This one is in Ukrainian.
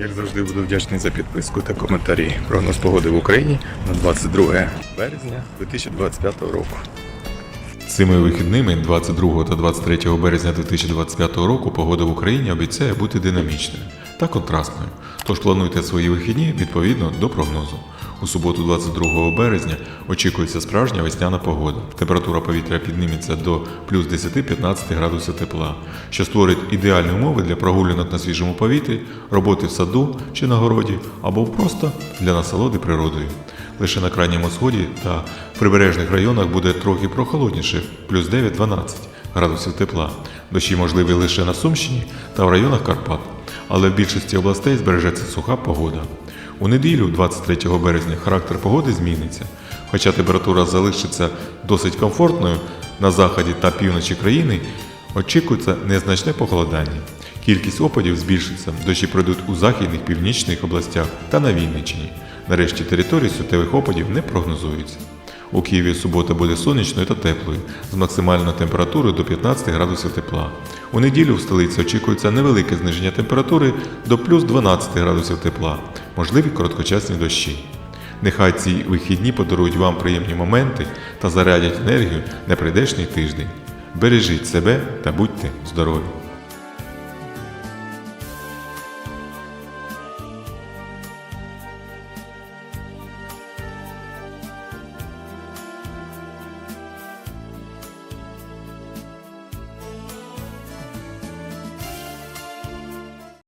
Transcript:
Як завжди, буду вдячний за підписку та коментарі. Прогноз погоди в Україні на 22 березня 2025 року. Цими вихідними 22 та 23 березня 2025 року погода в Україні обіцяє бути динамічною та контрастною. Тож плануйте свої вихідні відповідно до прогнозу. У суботу, 22 березня, очікується справжня весняна погода. Температура повітря підніметься до плюс 10-15 градусів тепла, що створить ідеальні умови для прогулянок на свіжому повітрі, роботи в саду чи на городі, або просто для насолоди природою. Лише на крайньому сході та прибережних районах буде трохи прохолодніше, плюс 9-12 градусів тепла. Дощі можливі лише на Сумщині та в районах Карпат, але в більшості областей збережеться суха погода. У неділю, 23 березня, характер погоди зміниться. Хоча температура залишиться досить комфортною на заході та півночі країни, очікується незначне похолодання. Кількість опадів збільшиться, дощі пройдуть у західних північних областях та на Вінниччині. Нарешті території суттєвих опадів не прогнозується. У Києві субота буде сонячною та теплою, з максимальною температурою до 15 градусів тепла. У неділю в столиці очікується невелике зниження температури до плюс 12 градусів тепла, можливі короткочасні дощі. Нехай ці вихідні подарують вам приємні моменти та зарядять енергію на прийдешній тиждень. Бережіть себе та будьте здорові!